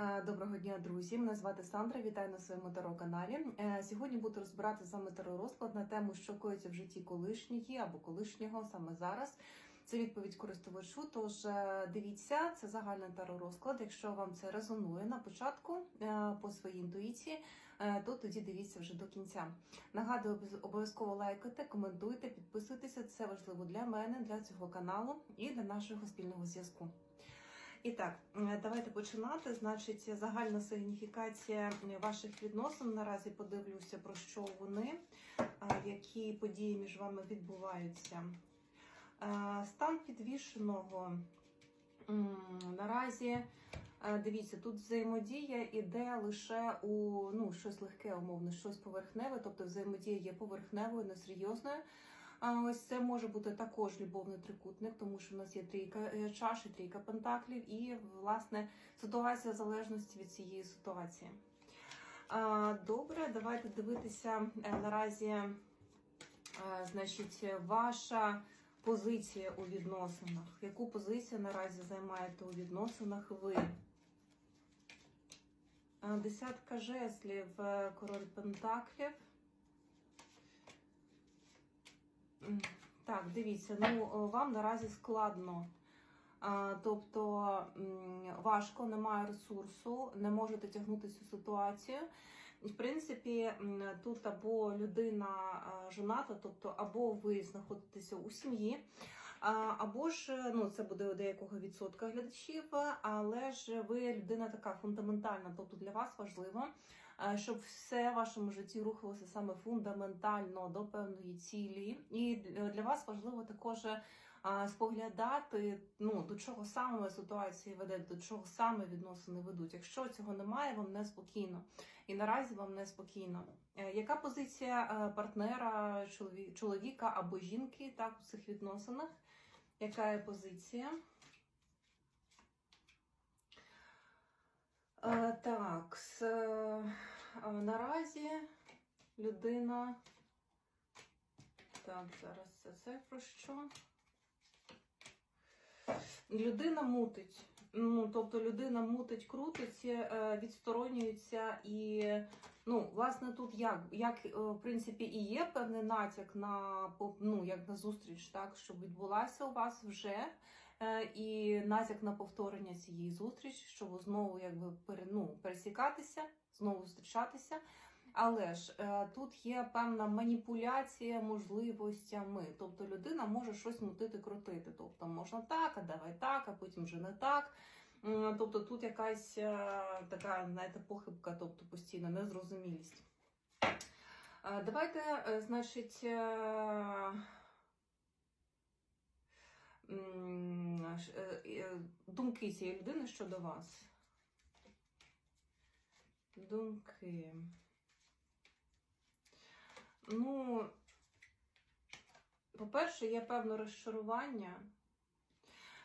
Е, Доброго дня, друзі! Мене звати Сандра. Вітаю на своєму таро каналі. Е, Сьогодні буду розбирати вами таро розклад на тему, що коїться в житті колишньої або колишнього саме зараз. Це відповідь користувачу. Тож е, дивіться, це загальний таро розклад. Якщо вам це резонує на початку по своїй інтуїції, то тоді дивіться вже до кінця. Нагадую, обов'яз- обов'язково лайкайте, коментуйте, підписуйтеся. Це важливо для мене, для цього каналу і для нашого спільного зв'язку. І так, давайте починати. Значить, загальна сигніфікація ваших відносин. Наразі подивлюся, про що вони, які події між вами відбуваються. Стан підвішеного наразі. Дивіться, тут взаємодія іде лише у ну, щось легке, умовно, щось поверхневе, тобто взаємодія є поверхневою, несерйозною. А ось це може бути також любовний трикутник, тому що в нас є трійка е, чаш і трійка пентаклів, і власне ситуація в залежності від цієї ситуації. Добре, давайте дивитися е, наразі, е, значить, ваша позиція у відносинах. Яку позицію наразі займаєте у відносинах ви? Десятка жезлів, король пентаклів. Так, дивіться, ну вам наразі складно. Тобто важко, немає ресурсу, не можете тягнути цю ситуацію. В принципі, тут або людина жоната, тобто або ви знаходитеся у сім'ї, або ж ну це буде у деякого відсотка глядачів, але ж ви людина така фундаментальна, тобто для вас важливо, е, щоб все в вашому житті рухалося саме фундаментально до певної цілі. І для вас важливо також е, споглядати, ну до чого саме ситуація веде, до чого саме відносини ведуть. Якщо цього немає, вам неспокійно. І наразі вам неспокійно. Е, Яка позиція е, партнера, чоловіка або жінки так, у цих відносинах? Яка є позиція? Е, Так, с, е, наразі людина. Так, зараз це це про що? Людина мутить. Ну, тобто людина мутить, крутить, е, відсторонюється і ну, власне, тут як, як в принципі і є певний натяк на ну, як на зустріч, так, щоб відбулася у вас вже. Е, І натяк на повторення цієї зустрічі, щоб знову якби ну, пересікатися, знову зустрічатися. Але ж е, тут є певна маніпуляція можливостями. Тобто людина може щось мутити, крутити. Тобто можна так, а давай так, а потім вже не так. Тобто тут якась е, така, знаєте, похибка, тобто постійна незрозумілість. Давайте, значить, думки цієї людини щодо вас. Думки. Ну, по-перше, є певне розчарування.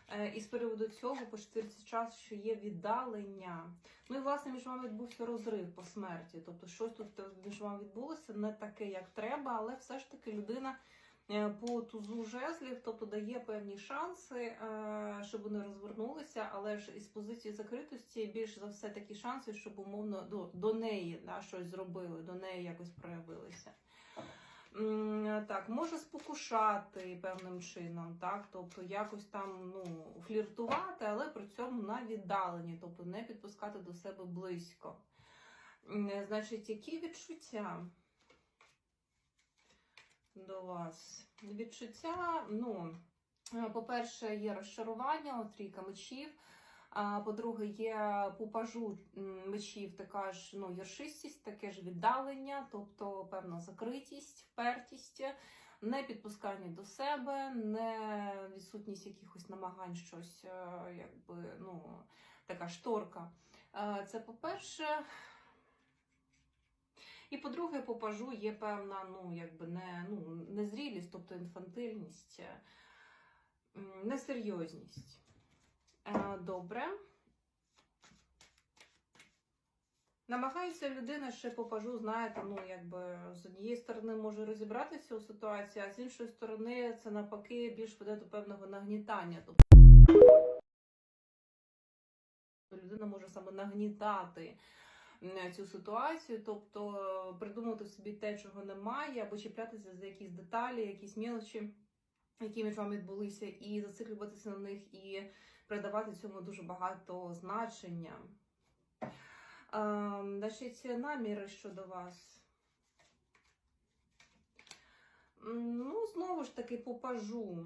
Е, І з приводу цього по четвірці час, що є віддалення. Ну і власне між вами відбувся розрив по смерті. Тобто, щось тут між вами відбулося не таке, як треба, але все ж таки людина е, по тузу жезлів, тобто дає певні шанси, е, щоб вони розвернулися, але ж із позиції закритості більш за все такі шанси, щоб умовно до, до неї да, щось зробили, до неї якось проявилися. Так, може спокушати певним чином, так, тобто якось там ну, фліртувати, але при цьому на віддаленні, тобто не підпускати до себе близько. Значить, які відчуття до вас? Відчуття, ну, е, по-перше, є розчарування, от трійка мечів. А по-друге, є по пажу мечів така ж ну, яршистість, таке ж віддалення, тобто певна закритість, впертість, не підпускання до себе, не відсутність якихось намагань щось, е, якби, ну, така шторка. Е, Це по-перше. І по-друге, по пажу є певна, ну, якби не, ну, незрілість, тобто інфантильність, е, несерйозність. Е, Добре. Намагається людина ще по пажу, знаєте, ну якби з однієї сторони може розібратися у ситуації, а з іншої сторони це навпаки більш веде до певного нагнітання. Тобто людина може саме нагнітати цю ситуацію, тобто е, придумати собі те, чого немає, або чіплятися за якісь деталі, якісь мілочі, які між вами відбулися, і зациклюватися на них, і придавати цьому дуже багато значення. Ем, Значить, наміри щодо вас. Ну, знову ж таки, по пажу.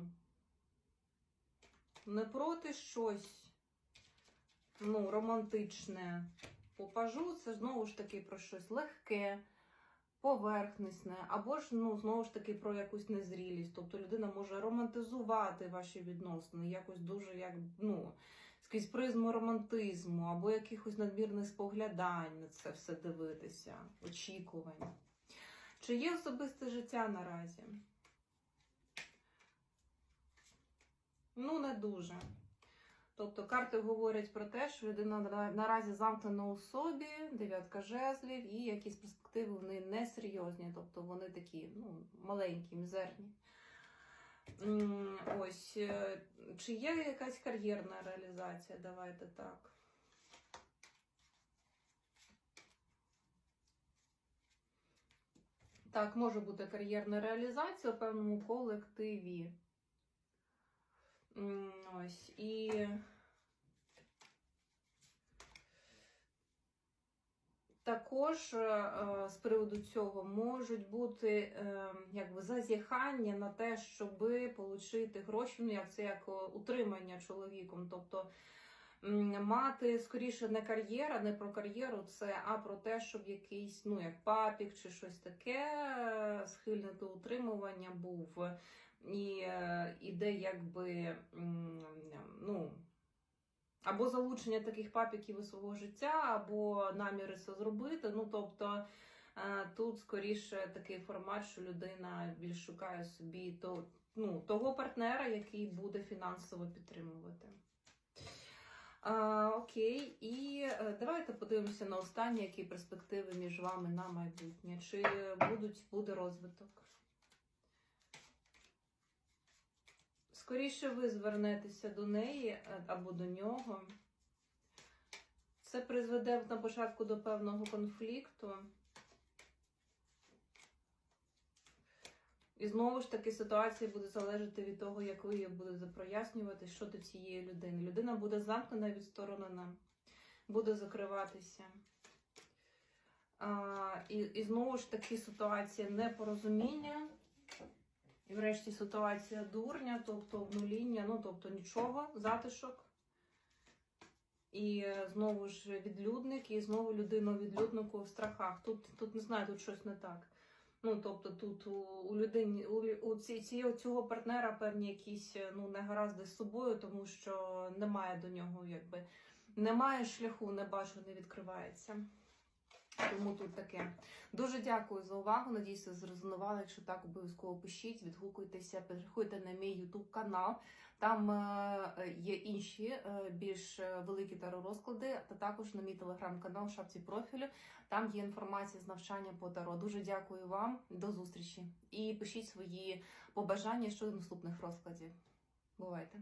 Не проти щось ну, романтичне. По пажу це знову ж таки про щось легке, поверхнесне, або ж ну, знову ж таки про якусь незрілість. Тобто людина може романтизувати ваші відносини, якось дуже як, ну, скрізь призму романтизму, або якихось надмірних споглядань на це все дивитися, очікувань. Чи є особисте життя наразі? Ну, не дуже. Тобто карти говорять про те, що людина наразі замкнена у собі, дев'ятка жезлів, і якісь перспективи вони несерйозні, тобто вони такі ну, маленькі, мізерні. Ось, е, чи є якась кар'єрна реалізація? Давайте так. Так, може бути кар'єрна реалізація у певному колективі. Ось і. Також е, з приводу цього можуть бути е, якби зазіхання на те, щоб отримати гроші, ну як це як е, утримання чоловіком. Тобто мати скоріше не кар'єра, не про кар'єру, це а про те, щоб якийсь, ну як папік чи щось таке схильне до утримування був. І е, іде якби ну. Або залучення таких папіків у свого життя, або наміри це зробити. Ну тобто е, тут скоріше такий формат, що людина більш шукає собі то, ну, того партнера, який буде фінансово підтримувати. А, окей, і е, давайте подивимося на останні, які перспективи між вами на майбутнє. Чи будуть, буде розвиток? Скоріше ви звернетеся до неї е, або до нього. Це призведе на початку до певного конфлікту. І знову ж таки ситуація буде залежати від того, як ви її будете прояснювати щодо цієї людини. Людина буде замкнена, відсторонена, буде закриватися. А, і, і знову ж таки ситуація непорозуміння. І врешті ситуація дурня, тобто обнуління, ну тобто нічого, затишок. І знову ж відлюдник, і знову людина відлюднику в страхах. Тут, тут не знаю, тут щось не так. Ну, тобто тут у, у людині, у, у ці, ці, цього партнера певні якісь ну, негаразди з собою, тому що немає до нього, якби немає шляху, не бачу, не відкривається. Тому тут таке. Дуже дякую за увагу. Надіюся, зрезонували. Якщо так, обов'язково пишіть, відгукуйтеся, переходьте на мій YouTube канал. Там е, є інші е, більш е, великі таро-розклади, та також на мій телеграм-канал шапці профілю. Там є інформація з навчання по таро. Дуже дякую вам. До зустрічі. І пишіть свої побажання щодо наступних розкладів. Бувайте!